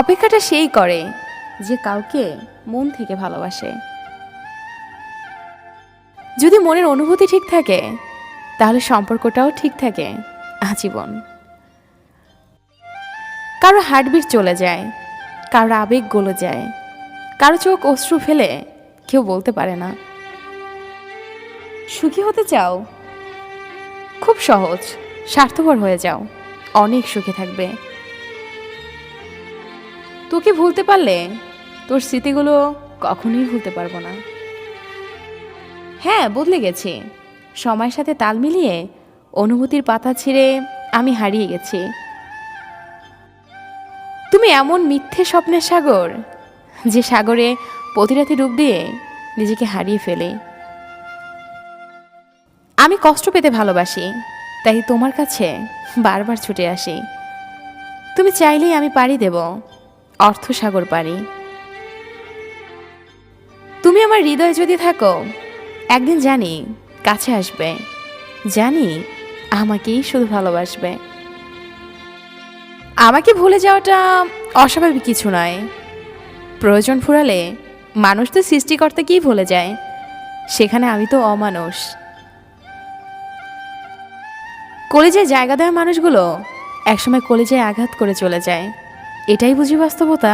অপেক্ষাটা সেই করে যে কাউকে মন থেকে ভালোবাসে। যদি মনের অনুভূতি ঠিক থাকে, তাহলে সম্পর্কটাও ঠিক থাকে আজীবন। কারও হার্টবিট চলে যায়, কারও আবেগ গলে যায়, কারও চোখ অশ্রু ফেলে কেউ বলতে পারে না। সুখী হতে চাও? খুব সহজ। স্বার্থপর হয়ে যাও। অনেক সুখে থাকবে। তোকে ভুলতে পারলে তোর স্মৃতিগুলো কখনোই ভুলতে পারব না। হ্যাঁ বদলে গেছি। সময়ের সাথে তাল মিলিয়ে অনুভূতির পাতা ছিঁড়ে আমি হারিয়ে গেছি। তুমি এমন মিথ্যে স্বপ্নের সাগর, যে সাগরে প্রতিরাতি ডুব দিয়ে নিজেকে হারিয়ে ফেলে। আমি কষ্ট পেতে ভালোবাসি, তাই তোমার কাছে বারবার ছুটে আসি। তুমি চাইলেই আমি পারি দেব, অর্থসাগর পারি তুমি আমার হৃদয়ে যদি থাকো, একদিন জানি কাছে আসবে, জানি আমাকেই শুধু ভালোবাসবে। আমাকে ভুলে যাওয়াটা অস্বাভাবিক কিছু নয়, প্রয়োজন ফুরালে মানুষ তো সৃষ্টিকর্তাকেই ভুলে যায়। সেখানে আমি তো অমানুষ। কলেজে জায়গা দেওয়া মানুষগুলো একসময় কলেজে আঘাত করে চলে যায়। এটাই বুঝি বাস্তবতা?